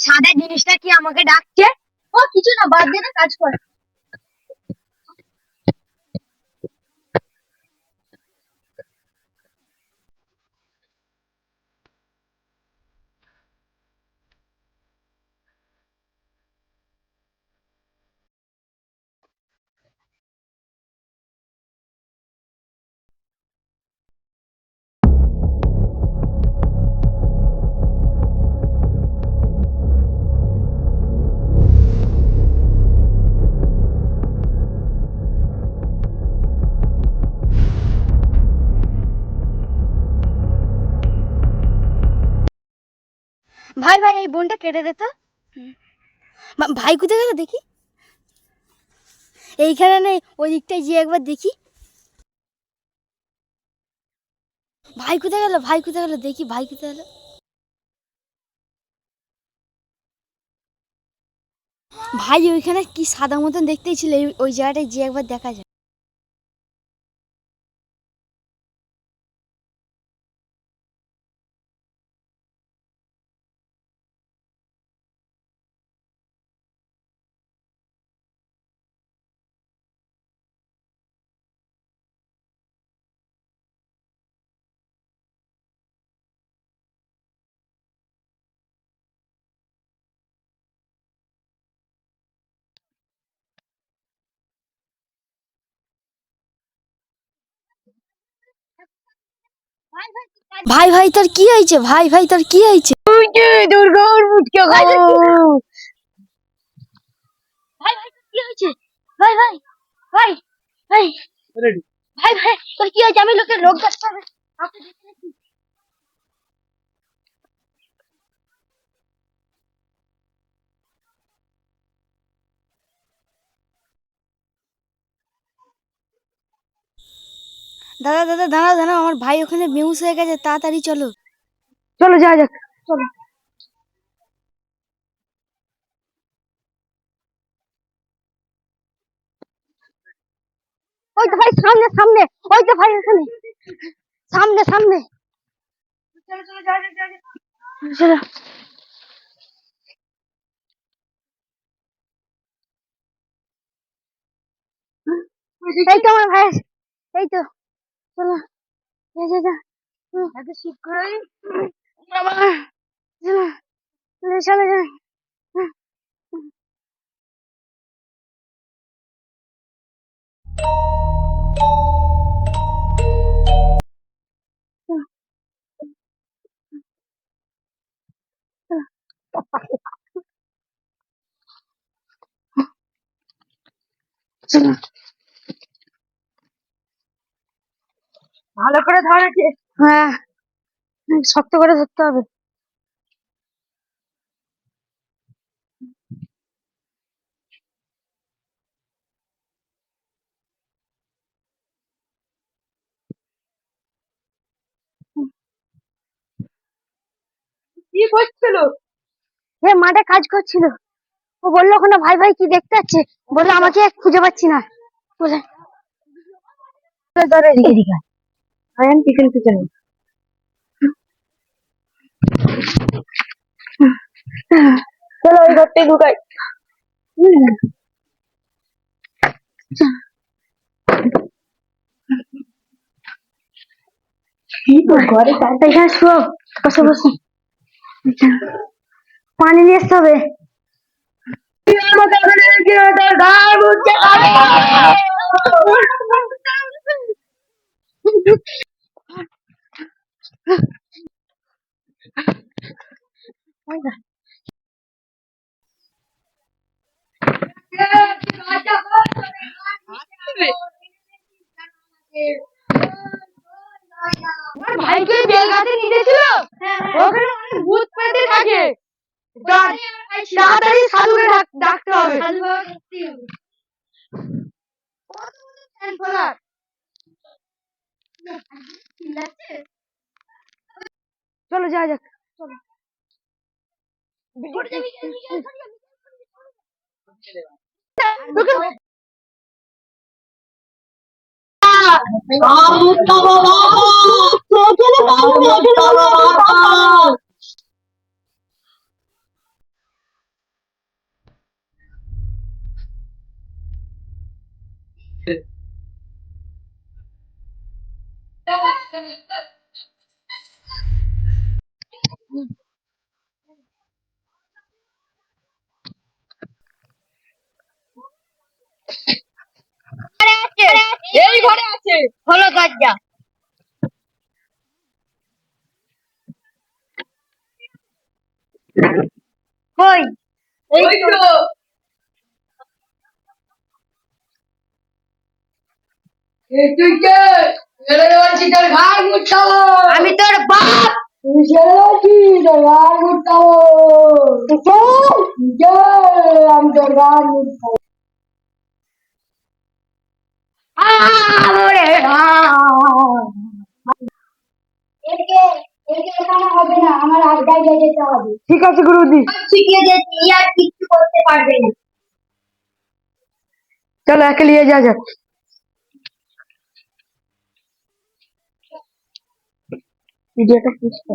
সাদা জিনিসটা কি আমাকে ডাকছে? ও কিছু না বাদ দে না কাজ কর। ভাই ভাই, এই বোনটা কেটে দে তো। ভাই কোথায় গেল দেখি। এইখানে নেই, ওই দিকটায় গিয়ে একবার দেখি। ভাই কোথায় গেল, ভাই কোথায় গেল, দেখি ভাই কোথায় গেল। ভাই, ওইখানে কি সাদা মতন দেখতেই ছিল ওই জায়গাটায় গিয়ে একবার দেখা যায় ভাই ভাই তোর কি হয়েছে? ভাই ভাই তোর কি হয়েছে? দুর্গার মুটকে ভাই, ভাই, কি হয়েছে? ভাই ভাই ভাই ভাই ভাই ভাই তোর কি হয়েছে? আমি লোকের লোক দেখতে হবে দাদা দাদা দাঁড়াও দাঁড়াও আমার ভাই ওখানে বেউস হয়ে গেছে তাড়াতাড়ি চলো। চলো যা যাক। চলো। ওই তো ভাই সামনে সামনে ওই তো ভাই ওখানে। সামনে সামনে। চলো চলো যা যাক যা যাক। চলো। এই তো আমার ভাই। এই তো। চলো। যা যা এত করে বাবা। চলো। চলো চলো চলো। ভালো করে ধর আছে হ্যাঁ। শক্ত করে ধরতে হবে। কি করছিল? এ মাঠে কাজ করছিল। ও বলল ওখানে ভাই ভাই কি দেখতে যাচ্ছে? বলল আমাকে খুঁজে পাচ্ছি না। বলে ধরে এদিকে এদিকে আয় আমি পিছন পিছনে চলো ওই ঘরটাই ঢুকাই ঘরে এখানে শুয়ো বসে বসে পানি নিয়ে আসতে হবে। আমার ভাইকে বেলগাতে নিয়ে গেছিল ওখানে অনেক ভূত পেতে থাকে। তাড়াতাড়ি সাধুকে ডাকতে হবে। চলো যা যাক চলো Thank you. ঘরে আছে। হলো দরজা কই? এই তো। তুই কে? আমি তোর বাপ। আমি তোর ঘাড় আমার আড্ডায় গিয়ে যেতে হবে। ঠিক আছে গুরুজি। শিখিয়ে দিয়েছি ই আর কিচ্ছু করতে পারবে না। চলো একে নিয়ে যা যাক। ভিডিওটা পুষতে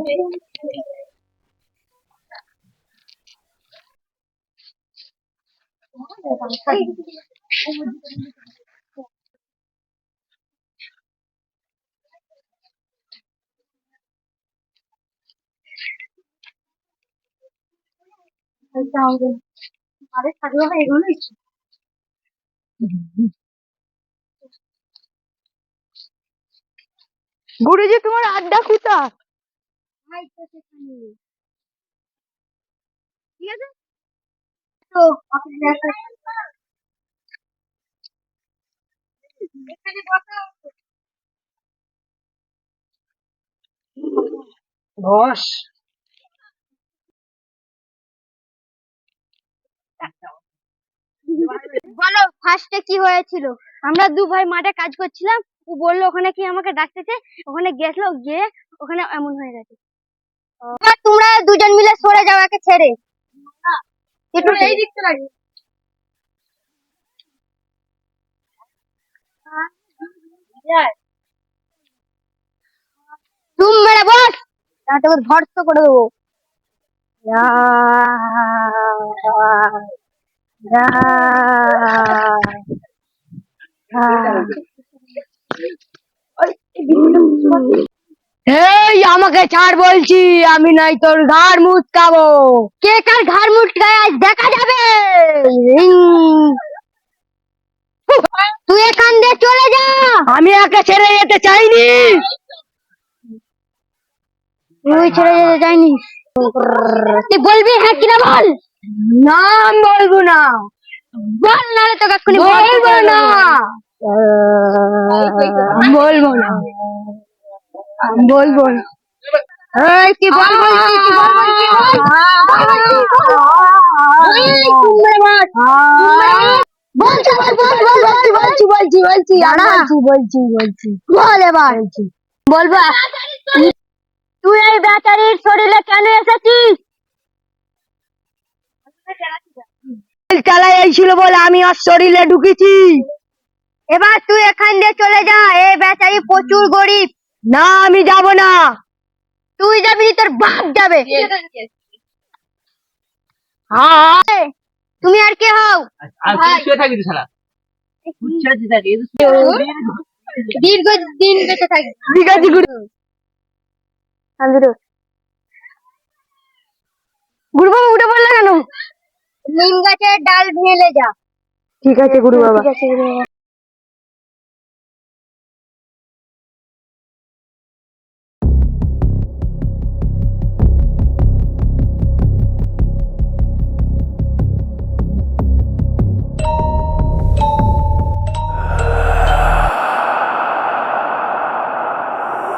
আরে থাকলে হয় এগুলোই গুরুজি তোমার আড্ডা কোথা ঠিক আছে? তো এখানে বসো। বস। বলো ফার্স্টে কি হয়েছিল? আমরা দু ভাই মাঠে কাজ করছিলাম ও বলল ওখানে কি আমাকে ডাকতেছে? ওখানে গেছিল গিয়ে ওখানে এমন হয়ে গেছে। তোমরা দুজন মিলে সরে যাও একে ছেড়ে। একটু এই দিকটা লাগে তুমি মেরে বস! তোকে ধর্ষ করে দেবো। এই, আমাকে ছাড় বলছি, আমি নাই তোর ঘাড় মুচকাবো। কে কার ঘাড় মুটকায় আজ দেখা যাবে। তুই এখান দিয়ে চলে যা। আমি একে ছেড়ে যেতে চাইনি। তুই ছেড়ে যেতে চাইনি। তুই বলবি হ্যাঁ কিনা বল? না বলব না। বল নাহলে তোকে এক্ষুনি বলব না। বলব না। বলব না। এই কি বল বলছি কি বলছি বল। বল বলছি। বলছি বল? বল বল বলছি বলছি বলছি বলছি বলছি বলছি বলছি বল এবার। বলবা। তুই এই ব্যাটারির শরীরে কেন এসেছিস? চালাই ছিল বলে আমি আর শরীরে ঢুকেছি। এবার তুই এখান দিয়ে চলে যা। এই বেচারি প্রচুর গরিব। না আমি যাব না। তুই যাবি তোর বাপ যাবে। তুমি আর কে হও? দীর্ঘ দিন বেঁচে থাকবি গুরু গুরু উঠে পড়লে কেন? নিম গাছের ডাল ভেলে যা। ঠিক আছে গুরু বাবা ঠিক আছে